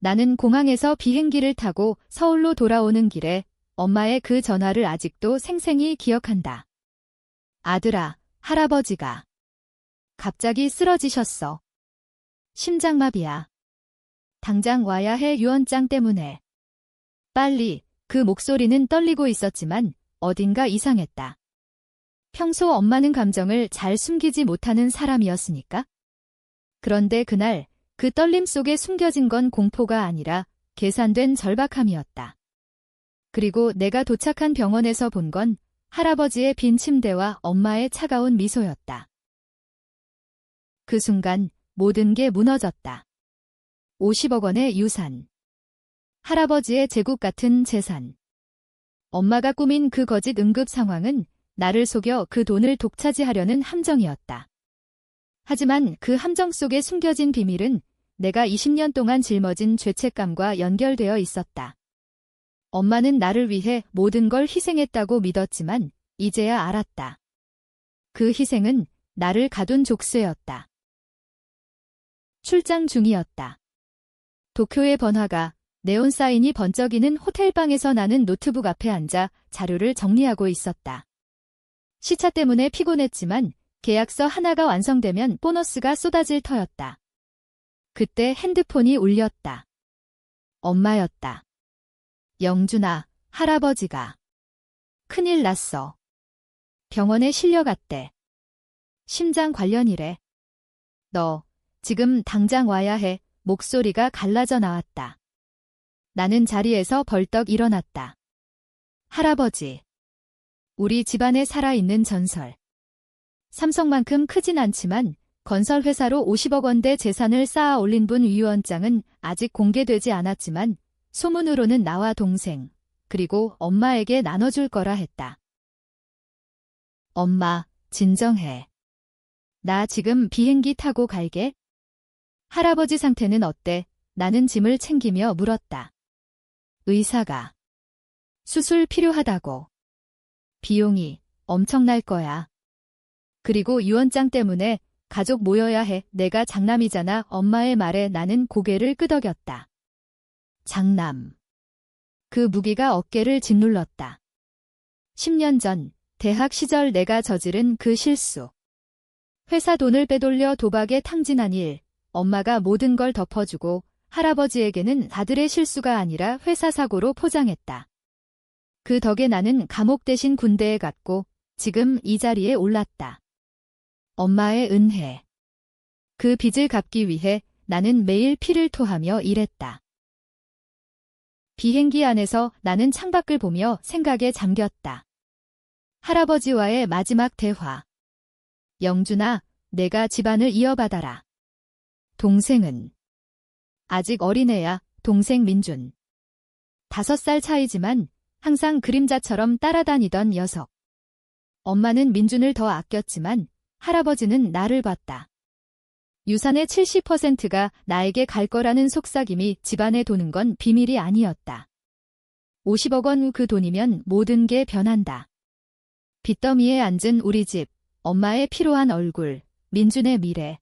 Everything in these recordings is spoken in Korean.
나는 공항에서 비행기를 타고 서울로 돌아오는 길에 엄마의 그 전화를 아직도 생생히 기억한다. 아들아, 할아버지가 갑자기 쓰러지셨어. 심장마비야. 당장 와야 해 유언장 때문에. 빨리, 그 목소리는 떨리고 있었지만 어딘가 이상했다. 평소 엄마는 감정을 잘 숨기지 못하는 사람이었으니까? 그런데 그날 그 떨림 속에 숨겨진 건 공포가 아니라 계산된 절박함이었다. 그리고 내가 도착한 병원에서 본 건 할아버지의 빈 침대와 엄마의 차가운 미소였다. 그 순간 모든 게 무너졌다. 50억 원의 유산. 할아버지의 제국 같은 재산. 엄마가 꾸민 그 거짓 응급 상황은 나를 속여 그 돈을 독차지하려는 함정이었다. 하지만 그 함정 속에 숨겨진 비밀은 내가 20년 동안 짊어진 죄책감과 연결되어 있었다. 엄마는 나를 위해 모든 걸 희생했다고 믿었지만 이제야 알았다. 그 희생은 나를 가둔 족쇄였다. 출장 중이었다. 도쿄의 번화가, 네온 사인이 번쩍이는 호텔방에서 나는 노트북 앞에 앉아 자료를 정리하고 있었다. 시차 때문에 피곤했지만 계약서 하나가 완성되면 보너스가 쏟아질 터였다. 그때 핸드폰이 울렸다. 엄마였다. 영준아, 할아버지가. 큰일 났어. 병원에 실려갔대. 심장 관련 이래. 너, 지금 당장 와야 해. 목소리가 갈라져 나왔다. 나는 자리에서 벌떡 일어났다. 할아버지. 우리 집안에 살아있는 전설. 삼성만큼 크진 않지만 건설회사로 50억 원대 재산을 쌓아 올린 분 위원장은 아직 공개되지 않았지만 소문으로는 나와 동생, 그리고 엄마에게 나눠줄 거라 했다. 엄마, 진정해. 나 지금 비행기 타고 갈게. 할아버지 상태는 어때? 나는 짐을 챙기며 물었다. 의사가 수술 필요하다고. 비용이 엄청날 거야. 그리고 유언장 때문에 가족 모여야 해. 내가 장남이잖아. 엄마의 말에 나는 고개를 끄덕였다. 장남. 그 무기가 어깨를 짓눌렀다. 10년 전 대학 시절 내가 저지른 그 실수. 회사 돈을 빼돌려 도박에 탕진한 일, 엄마가 모든 걸 덮어주고 할아버지에게는 아들의 실수가 아니라 회사 사고로 포장했다. 그 덕에 나는 감옥 대신 군대에 갔고 지금 이 자리에 올랐다. 엄마의 은혜. 그 빚을 갚기 위해 나는 매일 피를 토하며 일했다. 비행기 안에서 나는 창밖을 보며 생각에 잠겼다. 할아버지와의 마지막 대화. 영준아, 내가 집안을 이어받아라. 동생은 아직 어린애야, 동생 민준. 다섯 살 차이지만 항상 그림자처럼 따라다니던 녀석. 엄마는 민준을 더 아꼈지만 할아버지는 나를 봤다. 유산의 70%가 나에게 갈 거라는 속삭임이 집안에 도는 건 비밀이 아니었다. 50억 원 그 돈이면 모든 게 변한다. 빚더미에 앉은 우리 집, 엄마의 피로한 얼굴, 민준의 미래.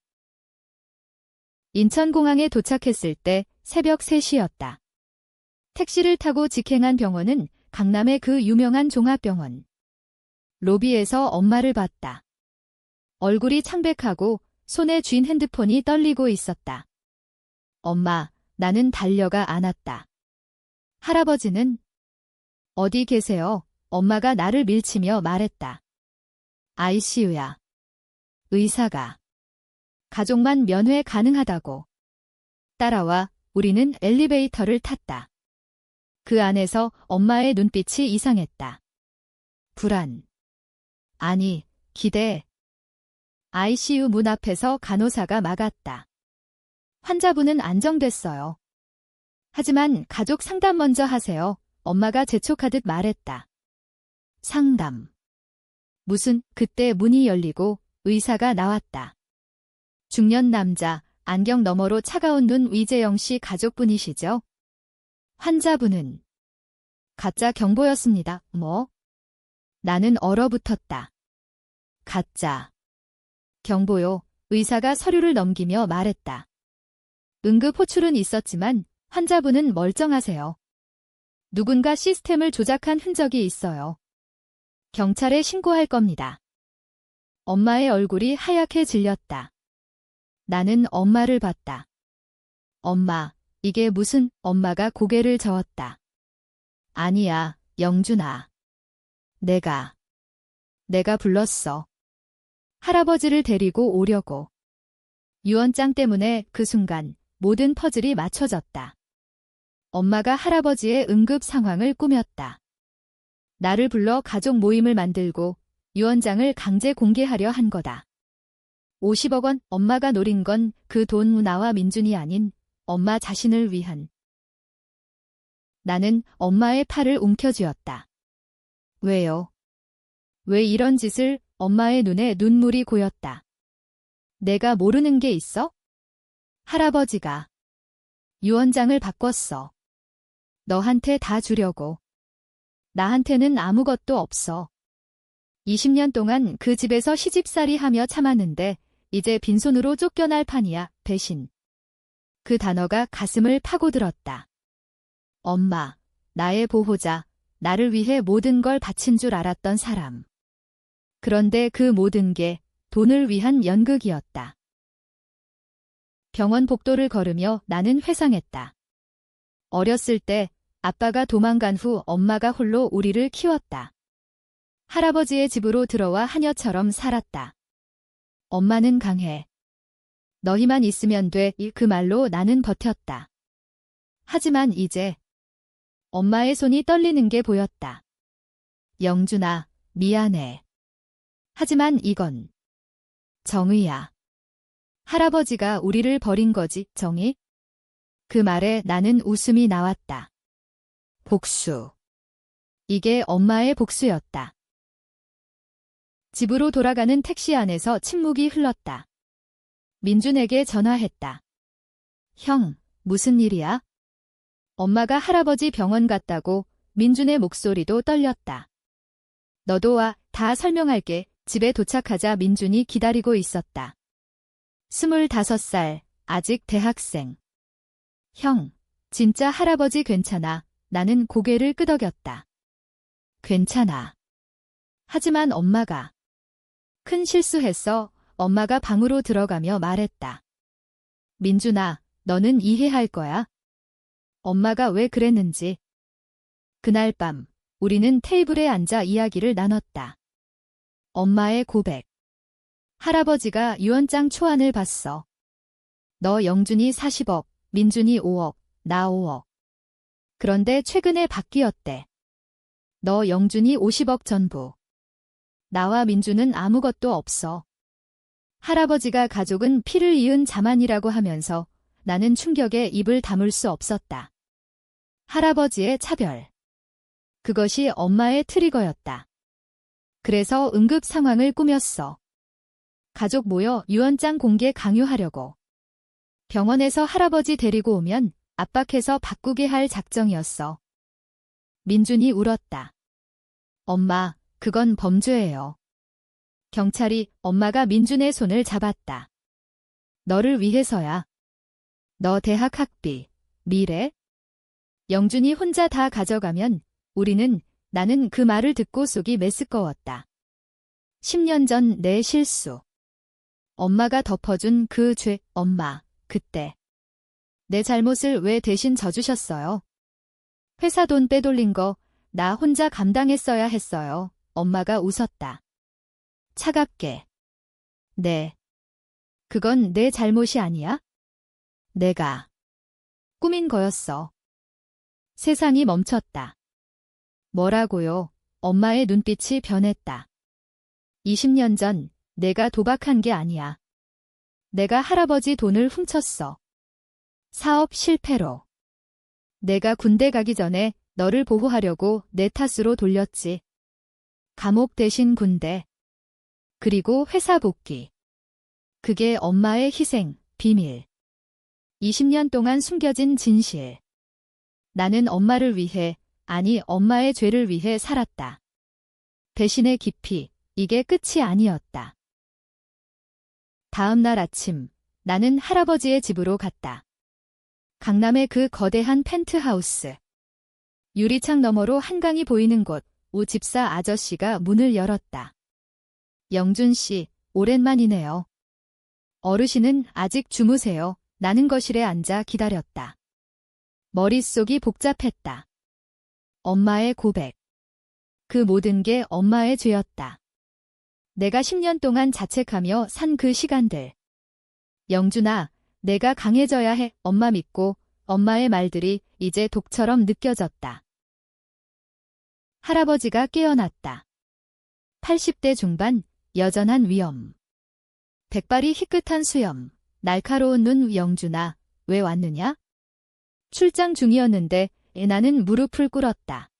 인천공항에 도착했을 때 새벽 3시였다. 택시를 타고 직행한 병원은 강남의 그 유명한 종합병원. 로비에서 엄마를 봤다. 얼굴이 창백하고 손에 쥔 핸드폰이 떨리고 있었다. 엄마, 나는 달려가 안았다. 할아버지는 어디 계세요? 엄마가 나를 밀치며 말했다. ICU야. 의사가. 가족만 면회 가능하다고. 따라와 우리는 엘리베이터를 탔다. 그 안에서 엄마의 눈빛이 이상했다. 불안. 아니, 기대. ICU 문 앞에서 간호사가 막았다. 환자분은 안정됐어요. 하지만 가족 상담 먼저 하세요. 엄마가 재촉하듯 말했다. 상담. 무슨 그때 문이 열리고 의사가 나왔다. 중년 남자, 안경 너머로 차가운 눈 위재영 씨 가족분이시죠? 환자분은 가짜 경보였습니다. 뭐? 나는 얼어붙었다. 가짜. 경보요. 의사가 서류를 넘기며 말했다. 응급 호출은 있었지만 환자분은 멀쩡하세요. 누군가 시스템을 조작한 흔적이 있어요. 경찰에 신고할 겁니다. 엄마의 얼굴이 하얗게 질렸다. 나는 엄마를 봤다. 엄마, 이게 무슨 엄마가 고개를 저었다. 아니야, 영준아. 내가, 내가 불렀어. 할아버지를 데리고 오려고. 유언장 때문에 그 순간 모든 퍼즐이 맞춰졌다. 엄마가 할아버지의 응급 상황을 꾸몄다. 나를 불러 가족 모임을 만들고 유언장을 강제 공개하려 한 거다. 50억 원 엄마가 노린 건 그 돈 나와 민준이 아닌 엄마 자신을 위한. 나는 엄마의 팔을 움켜쥐었다. 왜요? 왜 이런 짓을 엄마의 눈에 눈물이 고였다. 내가 모르는 게 있어? 할아버지가 유언장을 바꿨어. 너한테 다 주려고. 나한테는 아무것도 없어. 20년 동안 그 집에서 시집살이 하며 참았는데 이제 빈손으로 쫓겨날 판이야, 배신. 그 단어가 가슴을 파고들었다. 엄마, 나의 보호자, 나를 위해 모든 걸 바친 줄 알았던 사람. 그런데 그 모든 게 돈을 위한 연극이었다. 병원 복도를 걸으며 나는 회상했다. 어렸을 때 아빠가 도망간 후 엄마가 홀로 우리를 키웠다. 할아버지의 집으로 들어와 하녀처럼 살았다. 엄마는 강해. 너희만 있으면 돼. 그 말로 나는 버텼다. 하지만 이제 엄마의 손이 떨리는 게 보였다. 영준아, 미안해. 하지만 이건 정의야. 할아버지가 우리를 버린 거지, 정의? 그 말에 나는 웃음이 나왔다. 복수. 이게 엄마의 복수였다. 집으로 돌아가는 택시 안에서 침묵이 흘렀다. 민준에게 전화했다. 형, 무슨 일이야? 엄마가 할아버지 병원 갔다고 민준의 목소리도 떨렸다. 너도 와, 다 설명할게. 집에 도착하자 민준이 기다리고 있었다. 스물다섯 살, 아직 대학생. 형, 진짜 할아버지 괜찮아. 나는 고개를 끄덕였다. 괜찮아. 하지만 엄마가 큰 실수했어. 엄마가 방으로 들어가며 말했다. 민준아, 너는 이해할 거야. 엄마가 왜 그랬는지. 그날 밤, 우리는 테이블에 앉아 이야기를 나눴다. 엄마의 고백. 할아버지가 유언장 초안을 봤어. 너 영준이 40억, 민준이 5억, 나 5억. 그런데 최근에 바뀌었대. 너 영준이 50억 전부. 나와 민준은 아무것도 없어. 할아버지가 가족은 피를 이은 자만이라고 하면서 나는 충격에 입을 다물 수 없었다. 할아버지의 차별. 그것이 엄마의 트리거였다. 그래서 응급 상황을 꾸몄어. 가족 모여 유언장 공개 강요하려고. 병원에서 할아버지 데리고 오면 압박해서 바꾸게 할 작정이었어. 민준이 울었다. 엄마, 그건 범죄예요. 경찰이 엄마가 민준의 손을 잡았다. 너를 위해서야. 너 대학 학비, 미래? 영준이 혼자 다 가져가면 우리는 나는 그 말을 듣고 속이 메스꺼웠다. 10년 전 내 실수. 엄마가 덮어준 그 죄, 엄마, 그때. 내 잘못을 왜 대신 져주셨어요? 회사 돈 빼돌린 거 나 혼자 감당했어야 했어요. 엄마가 웃었다. 차갑게. 네. 그건 내 잘못이 아니야? 내가 꾸민 거였어. 세상이 멈췄다. 뭐라고요? 엄마의 눈빛이 변했다. 20년 전 내가 도박한 게 아니야. 내가 할아버지 돈을 훔쳤어. 사업 실패로. 내가 군대 가기 전에 너를 보호하려고 내 탓으로 돌렸지. 감옥 대신 군대. 그리고 회사 복귀. 그게 엄마의 희생, 비밀. 20년 동안 숨겨진 진실. 나는 엄마를 위해, 아니 엄마의 죄를 위해 살았다. 배신의 깊이, 이게 끝이 아니었다. 다음 날 아침, 나는 할아버지의 집으로 갔다. 강남의 그 거대한 펜트하우스. 유리창 너머로 한강이 보이는 곳, 우 집사 아저씨가 문을 열었다. 영준 씨, 오랜만이네요. 어르신은 아직 주무세요. 나는 거실에 앉아 기다렸다. 머릿속이 복잡했다. 엄마의 고백. 그 모든 게 엄마의 죄였다. 내가 10년 동안 자책하며 산 그 시간들. 영준아, 내가 강해져야 해. 엄마 믿고 엄마의 말들이 이제 독처럼 느껴졌다. 할아버지가 깨어났다. 80대 중반, 여전한 위엄. 백발이 희끗한 수염, 날카로운 눈 영준아, 왜 왔느냐? 출장 중이었는데 나는 무릎을 꿇었다.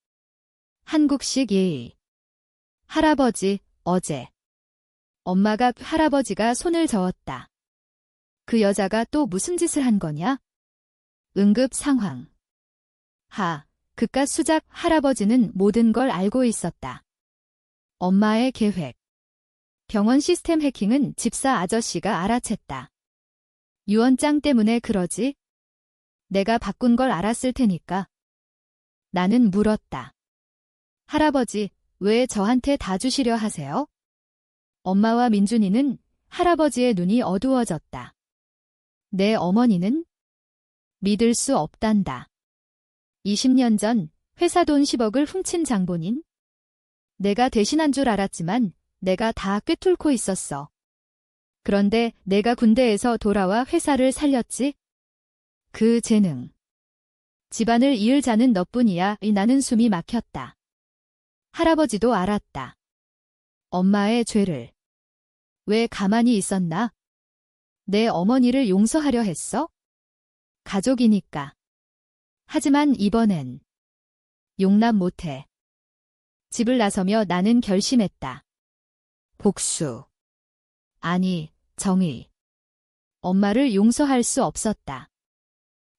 한국식 예의. 할아버지, 어제. 엄마가 할아버지가 손을 저었다. 그 여자가 또 무슨 짓을 한 거냐? 응급 상황. 하, 그깟 수작 할아버지는 모든 걸 알고 있었다. 엄마의 계획. 병원 시스템 해킹은 집사 아저씨가 알아챘다. 유언장 때문에 그러지? 내가 바꾼 걸 알았을 테니까. 나는 물었다. 할아버지, 왜 저한테 다 주시려 하세요? 엄마와 민준이는 할아버지의 눈이 어두워졌다. 내 어머니는 믿을 수 없단다. 20년 전 회사 돈 10억을 훔친 장본인? 내가 대신한 줄 알았지만 내가 다 꿰뚫고 있었어. 그런데 내가 군대에서 돌아와 회사를 살렸지? 그 재능. 집안을 이을 자는 너뿐이야. 이 나는 숨이 막혔다. 할아버지도 알았다. 엄마의 죄를. 왜 가만히 있었나? 내 어머니를 용서하려 했어? 가족이니까. 하지만 이번엔 용납 못해. 집을 나서며 나는 결심했다. 복수. 아니, 정의. 엄마를 용서할 수 없었다.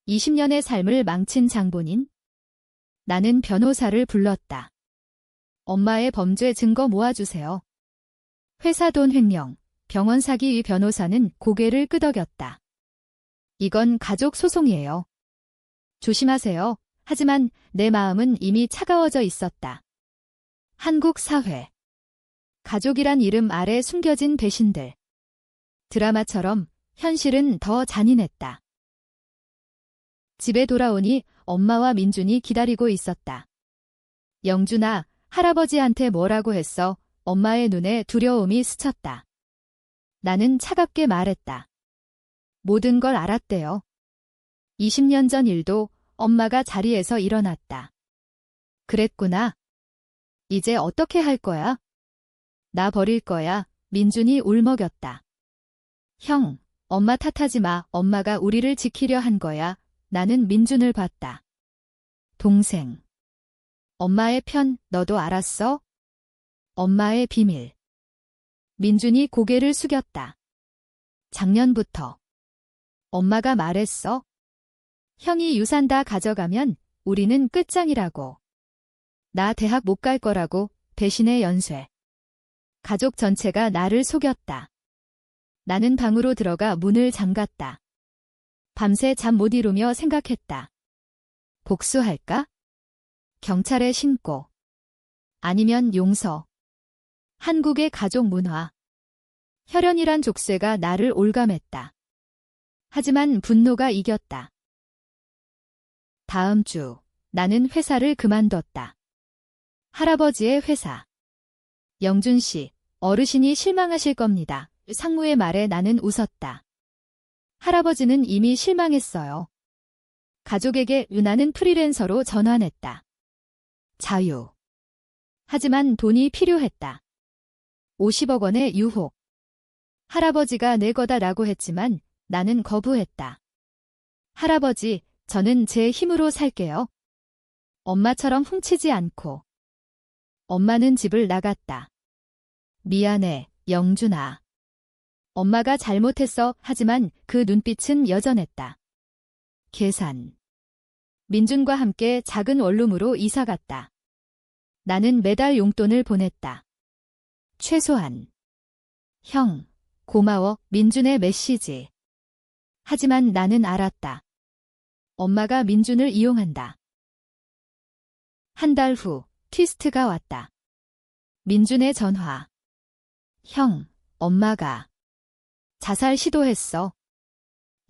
20년의 삶을 망친 장본인. 나는 변호사를 불렀다. 엄마의 범죄 증거 모아주세요. 회사 돈 횡령, 병원 사기 위 변호사는 고개를 끄덕였다. 이건 가족 소송이에요. 조심하세요. 하지만 내 마음은 이미 차가워져 있었다. 한국 사회. 가족이란 이름 아래 숨겨진 배신들. 드라마처럼 현실은 더 잔인했다. 집에 돌아오니 엄마와 민준이 기다리고 있었다. 영준아, 할아버지한테 뭐라고 했어? 엄마의 눈에 두려움이 스쳤다. 나는 차갑게 말했다. 모든 걸 알았대요. 20년 전 일도 엄마가 자리에서 일어났다. 그랬구나. 이제 어떻게 할 거야? 나 버릴 거야. 민준이 울먹였다. 형, 엄마 탓하지 마. 엄마가 우리를 지키려 한 거야. 나는 민준을 봤다. 동생. 엄마의 편, 너도 알았어? 엄마의 비밀. 민준이 고개를 숙였다. 작년부터. 엄마가 말했어. 형이 유산 다 가져가면 우리는 끝장이라고. 나 대학 못 갈 거라고 배신의 연쇄. 가족 전체가 나를 속였다. 나는 방으로 들어가 문을 잠갔다. 밤새 잠 못 이루며 생각했다. 복수할까? 경찰에 신고. 아니면 용서. 한국의 가족 문화. 혈연이란 족쇄가 나를 올감했다. 하지만 분노가 이겼다. 다음 주 나는 회사를 그만뒀다. 할아버지의 회사. 영준 씨, 어르신이 실망하실 겁니다. 상무의 말에 나는 웃었다. 할아버지는 이미 실망했어요. 가족에게 나는 프리랜서로 전환했다. 자유. 하지만 돈이 필요했다. 50억 원의 유혹. 할아버지가 내 거다라고 했지만 나는 거부했다. 할아버지, 저는 제 힘으로 살게요. 엄마처럼 훔치지 않고. 엄마는 집을 나갔다. 미안해, 영준아. 엄마가 잘못했어. 하지만 그 눈빛은 여전했다. 계산. 민준과 함께 작은 원룸으로 이사 갔다. 나는 매달 용돈을 보냈다. 최소한. 형, 고마워, 민준의 메시지. 하지만 나는 알았다. 엄마가 민준을 이용한다. 한 달 후, 퀴스트가 왔다. 민준의 전화. 형, 엄마가 자살 시도했어.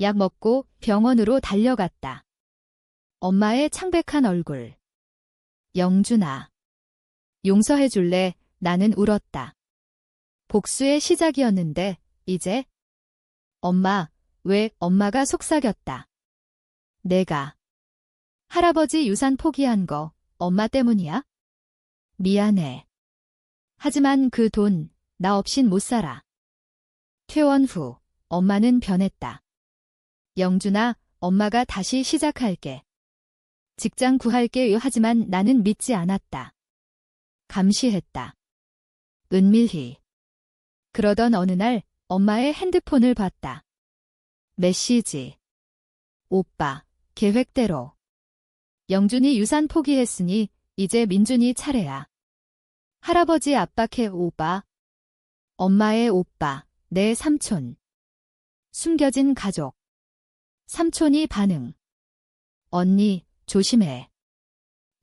약 먹고 병원으로 달려갔다. 엄마의 창백한 얼굴. 영준아. 용서해 줄래? 나는 울었다. 복수의 시작이었는데, 이제? 엄마, 왜 엄마가 속삭였다. 내가. 할아버지 유산 포기한 거, 엄마 때문이야? 미안해. 하지만 그 돈, 나 없인 못 살아. 퇴원 후, 엄마는 변했다. 영준아, 엄마가 다시 시작할게. 직장 구할게 하지만 나는 믿지 않았다. 감시했다. 은밀히. 그러던 어느 날 엄마의 핸드폰을 봤다. 메시지. 오빠, 계획대로. 영준이 유산 포기했으니 이제 민준이 차례야. 할아버지 압박해 오빠. 엄마의 오빠, 내 삼촌. 숨겨진 가족. 삼촌이 반응. 언니, 조심해.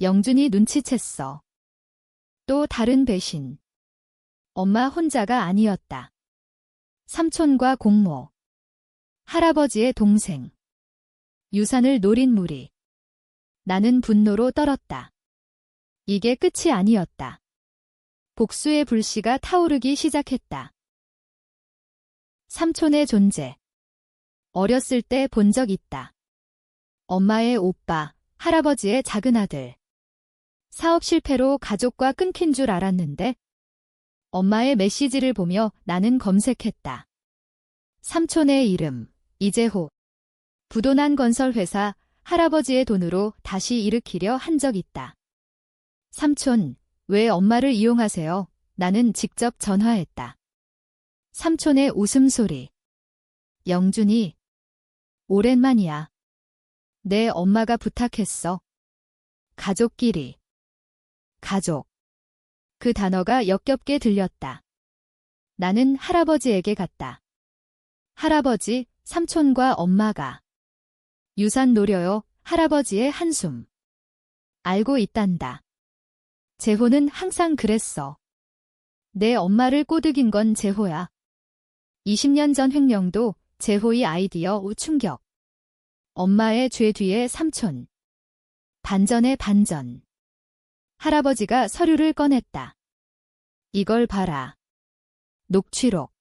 영준이 눈치챘어. 또 다른 배신. 엄마 혼자가 아니었다. 삼촌과 공모. 할아버지의 동생. 유산을 노린 무리. 나는 분노로 떨었다. 이게 끝이 아니었다. 복수의 불씨가 타오르기 시작했다. 삼촌의 존재. 어렸을 때 본 적 있다. 엄마의 오빠, 할아버지의 작은 아들. 사업 실패로 가족과 끊긴 줄 알았는데 엄마의 메시지를 보며 나는 검색했다. 삼촌의 이름, 이재호. 부도난 건설회사 할아버지의 돈으로 다시 일으키려 한 적 있다. 삼촌, 왜 엄마를 이용하세요? 나는 직접 전화했다. 삼촌의 웃음소리. 영준이. 오랜만이야. 내 엄마가 부탁했어. 가족끼리. 가족. 그 단어가 역겹게 들렸다. 나는 할아버지에게 갔다. 할아버지, 삼촌과 엄마가. 유산 노려요, 할아버지의 한숨. 알고 있단다. 재호는 항상 그랬어. 내 엄마를 꼬드긴 건 재호야. 20년 전 횡령도 재호의 아이디어 우충격. 엄마의 죄 뒤에 삼촌. 반전의 반전. 할아버지가 서류를 꺼냈다. 이걸 봐라. 녹취록.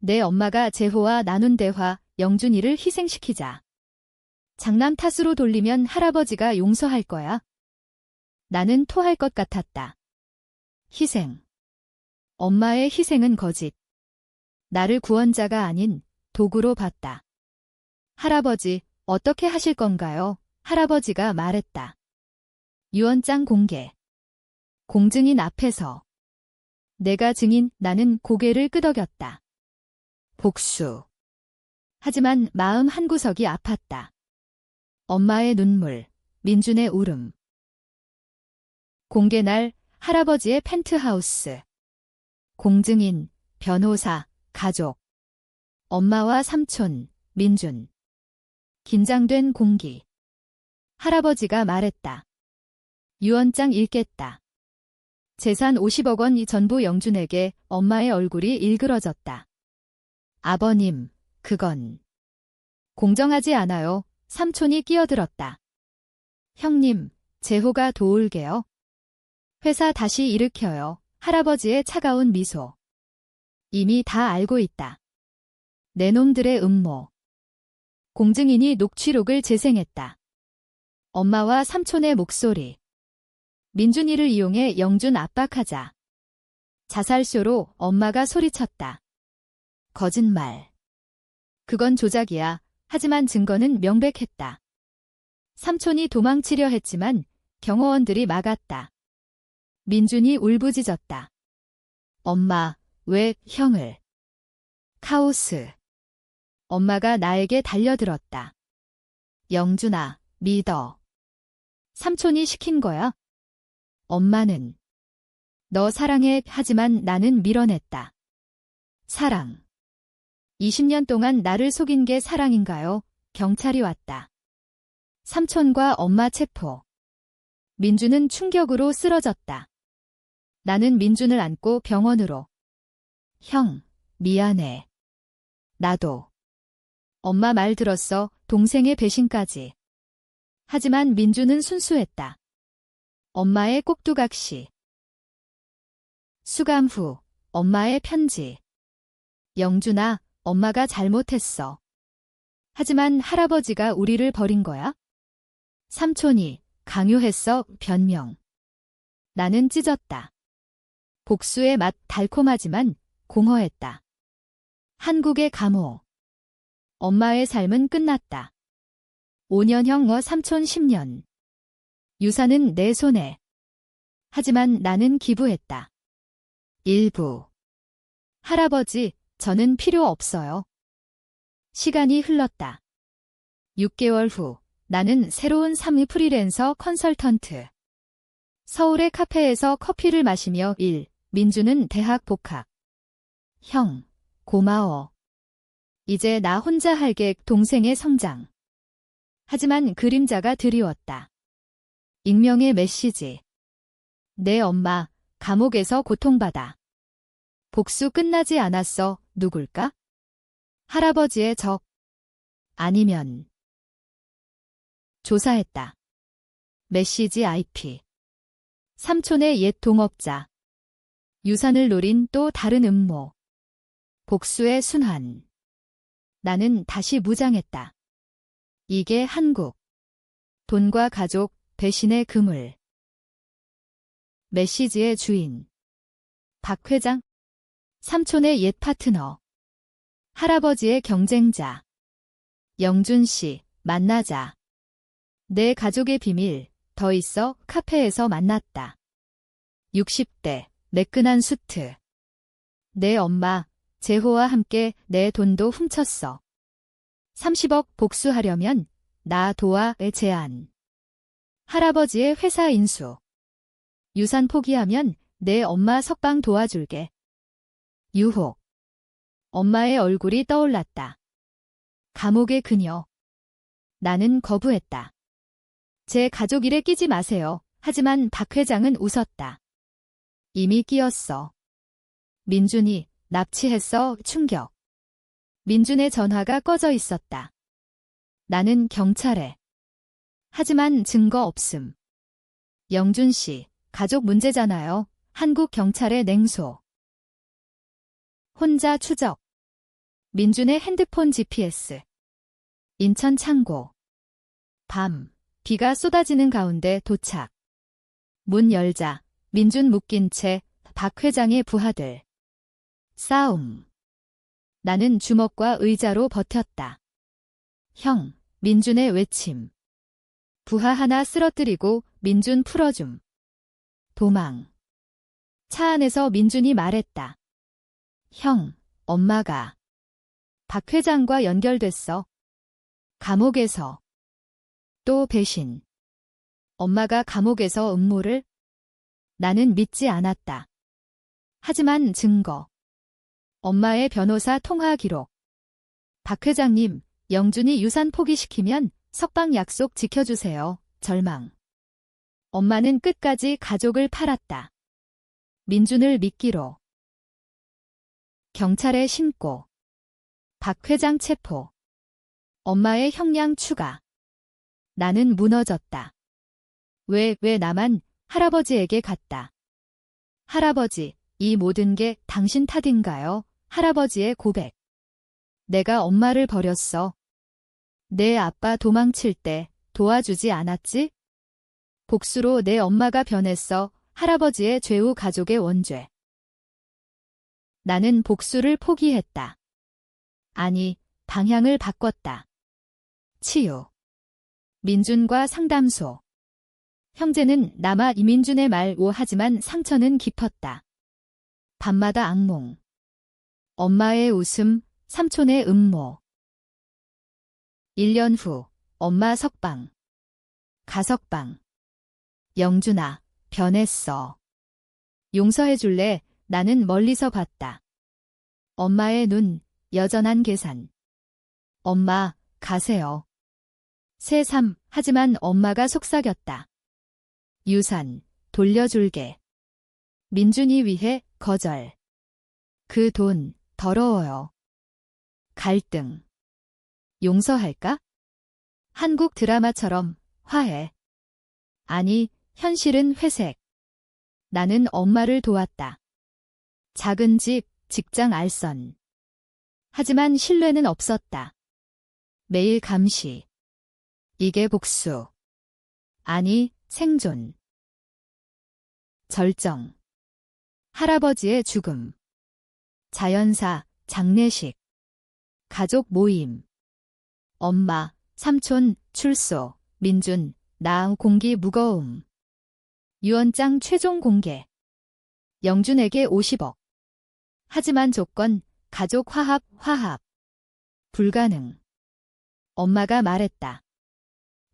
내 엄마가 재호와 나눈 대화 영준이를 희생시키자. 장난 탓으로 돌리면 할아버지가 용서할 거야. 나는 토할 것 같았다. 희생. 엄마의 희생은 거짓. 나를 구원자가 아닌 도구로 봤다. 할아버지, 어떻게 하실 건가요? 할아버지가 말했다. 유언장 공개. 공증인 앞에서. 내가 증인 나는 고개를 끄덕였다. 복수. 하지만 마음 한구석이 아팠다. 엄마의 눈물, 민준의 울음. 공개날 할아버지의 펜트하우스. 공증인, 변호사, 가족. 엄마와 삼촌, 민준. 긴장된 공기. 할아버지가 말했다. 유언장 읽겠다. 재산 50억 원이 전부 영준에게 엄마의 얼굴이 일그러졌다. 아버님, 그건 공정하지 않아요. 삼촌이 끼어들었다. 형님, 재호가 도울게요. 회사 다시 일으켜요. 할아버지의 차가운 미소. 이미 다 알고 있다. 내 놈들의 음모. 공증인이 녹취록을 재생했다. 엄마와 삼촌의 목소리. 민준이를 이용해 영준 압박하자. 자살쇼로 엄마가 소리쳤다. 거짓말. 그건 조작이야. 하지만 증거는 명백했다. 삼촌이 도망치려 했지만 경호원들이 막았다. 민준이 울부짖었다. 엄마, 왜 형을? 카오스. 엄마가 나에게 달려들었다. 영준아, 믿어. 삼촌이 시킨 거야? 엄마는 너 사랑해 하지만 나는 밀어냈다. 사랑. 20년 동안 나를 속인 게 사랑인가요? 경찰이 왔다. 삼촌과 엄마 체포. 민주는 충격으로 쓰러졌다. 나는 민준을 안고 병원으로. 형, 미안해. 나도. 엄마 말 들었어, 동생의 배신까지. 하지만 민주는 순수했다. 엄마의 꼭두각시. 수감 후, 엄마의 편지. 영준아, 엄마가 잘못했어. 하지만 할아버지가 우리를 버린 거야? 삼촌이 강요했어, 변명. 나는 찢었다. 복수의 맛 달콤하지만 공허했다. 한국의 감호. 엄마의 삶은 끝났다. 5년형 삼촌 10년. 유산은 내 손에. 하지만 나는 기부했다. 일부. 할아버지, 저는 필요 없어요. 시간이 흘렀다. 6개월 후, 나는 새로운 삶의 프리랜서 컨설턴트. 서울의 카페에서 커피를 마시며 일, 민주는 대학 복학. 형, 고마워. 이제 나 혼자 할게 동생의 성장. 하지만 그림자가 드리웠다. 익명의 메시지. 내 엄마, 감옥에서 고통받아. 복수 끝나지 않았어, 누굴까? 할아버지의 적. 아니면. 조사했다. 메시지 IP. 삼촌의 옛 동업자. 유산을 노린 또 다른 음모. 복수의 순환. 나는 다시 무장했다. 이게 한국. 돈과 가족, 배신의 그물. 메시지의 주인. 박 회장. 삼촌의 옛 파트너. 할아버지의 경쟁자. 영준 씨, 만나자. 내 가족의 비밀, 더 있어 카페에서 만났다. 60대, 매끈한 수트. 내 엄마, 재호와 함께 내 돈도 훔쳤어. 30억 복수하려면 나 도와의 제안. 할아버지의 회사 인수. 유산 포기하면 내 엄마 석방 도와줄게. 유혹. 엄마의 얼굴이 떠올랐다. 감옥의 그녀. 나는 거부했다. 제 가족 일에 끼지 마세요. 하지만 박 회장은 웃었다. 이미 끼었어. 민준이 납치했어 충격. 민준의 전화가 꺼져 있었다. 나는 경찰에. 하지만 증거 없음. 영준 씨, 가족 문제잖아요. 한국 경찰의 냉소. 혼자 추적. 민준의 핸드폰 GPS. 인천 창고. 밤, 비가 쏟아지는 가운데 도착. 문 열자, 민준 묶인 채 박 회장의 부하들. 싸움. 나는 주먹과 의자로 버텼다. 형, 민준의 외침. 부하 하나 쓰러뜨리고 민준 풀어줌. 도망. 차 안에서 민준이 말했다. 형, 엄마가 박 회장과 연결됐어. 감옥에서. 또 배신. 엄마가 감옥에서 음모를? 나는 믿지 않았다. 하지만 증거. 엄마의 변호사 통화 기록. 박 회장님, 영준이 유산 포기시키면 석방 약속 지켜주세요. 절망. 엄마는 끝까지 가족을 팔았다. 민준을 믿기로. 경찰에 신고. 박 회장 체포. 엄마의 형량 추가. 나는 무너졌다. 왜, 왜 나만 할아버지에게 갔다. 할아버지, 이 모든 게 당신 탓인가요? 할아버지의 고백. 내가 엄마를 버렸어. 내 아빠 도망칠 때 도와주지 않았지? 복수로 내 엄마가 변했어. 할아버지의 죄우 가족의 원죄. 나는 복수를 포기했다. 아니, 방향을 바꿨다. 치유. 민준과 상담소. 형제는 남아 이민준의 말 오하지만 상처는 깊었다. 밤마다 악몽. 엄마의 웃음, 삼촌의 음모. 1년 후, 엄마 석방. 가석방. 영준아, 변했어. 용서해 줄래? 나는 멀리서 봤다. 엄마의 눈, 여전한 계산. 엄마, 가세요. 새삼, 하지만 엄마가 속삭였다. 유산, 돌려줄게. 민준이 위해 거절. 그 돈, 더러워요. 갈등. 용서할까? 한국 드라마처럼 화해. 아니, 현실은 회색. 나는 엄마를 도왔다. 작은 집, 직장 알선. 하지만 신뢰는 없었다. 매일 감시. 이게 복수. 아니, 생존. 절정. 할아버지의 죽음. 자연사, 장례식. 가족 모임. 엄마, 삼촌, 출소, 민준, 나 공기 무거움. 유언장 최종 공개. 영준에게 50억. 하지만 조건, 가족 화합, 화합. 불가능. 엄마가 말했다.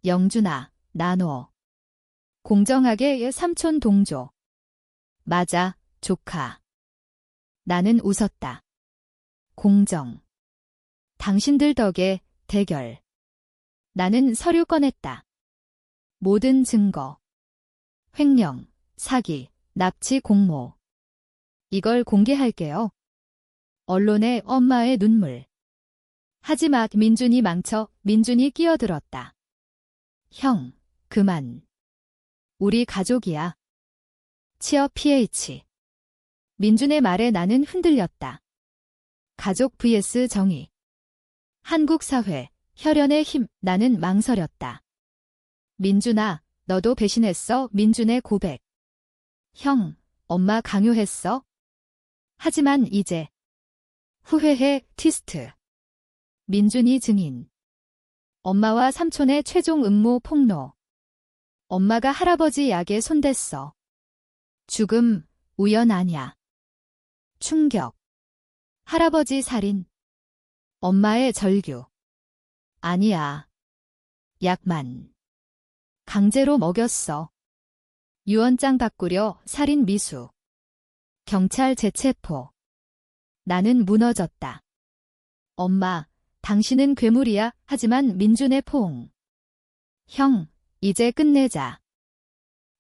영준아, 나눠. 공정하게 삼촌 동조. 맞아, 조카. 나는 웃었다. 공정. 당신들 덕에 대결. 나는 서류 꺼냈다. 모든 증거. 횡령, 사기, 납치 공모. 이걸 공개할게요. 언론에 엄마의 눈물. 하지마 민준이 망쳐 민준이 끼어들었다. 형, 그만. 우리 가족이야. 취업 PH. 민준의 말에 나는 흔들렸다. 가족 vs 정의. 한국 사회, 혈연의 힘, 나는 망설였다. 민준아, 너도 배신했어, 민준의 고백. 형, 엄마 강요했어? 하지만 이제. 후회해, 티스트. 민준이 증인. 엄마와 삼촌의 최종 음모 폭로. 엄마가 할아버지 약에 손댔어. 죽음, 우연 아냐. 충격. 할아버지 살인. 엄마의 절규. 아니야. 약만. 강제로 먹였어. 유언장 바꾸려 살인 미수. 경찰 재체포. 나는 무너졌다. 엄마, 당신은 괴물이야. 하지만 민준의 포옹. 형, 이제 끝내자.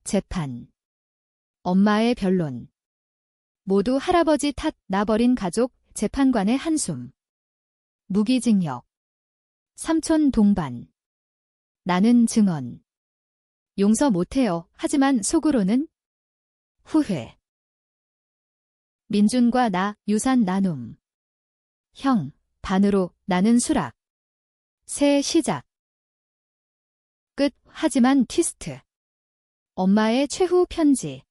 재판. 엄마의 변론. 모두 할아버지 탓 나버린 가족 재판관의 한숨. 무기징역. 삼촌 동반. 나는 증언. 용서 못해요. 하지만 속으로는 후회. 민준과 나 유산 나눔. 형, 반으로 나는 수락. 새 시작. 끝. 하지만 티스트. 엄마의 최후 편지.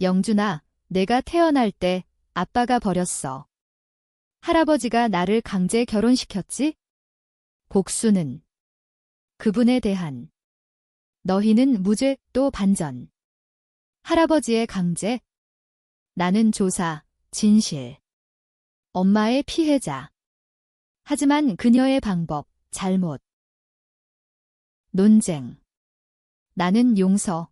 영준아, 내가 태어날 때 아빠가 버렸어. 할아버지가 나를 강제 결혼시켰지? 복수는 그분에 대한 너희는 무죄 또 반전. 할아버지의 강제. 나는 조사, 진실. 엄마의 피해자. 하지만 그녀의 방법, 잘못. 논쟁. 나는 용서.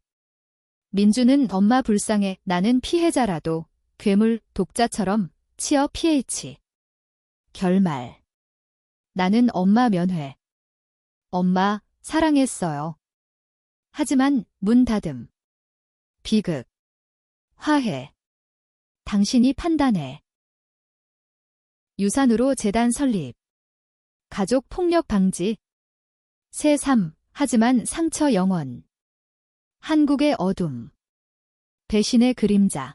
민주는 엄마 불쌍해 나는 피해자라도 괴물, 독자처럼 치어 ph. 결말. 나는 엄마 면회. 엄마, 사랑했어요. 하지만 문 닫음. 비극. 화해. 당신이 판단해. 유산으로 재단 설립. 가족 폭력 방지. 새삼, 하지만 상처 영원. 한국의 어둠. 배신의 그림자.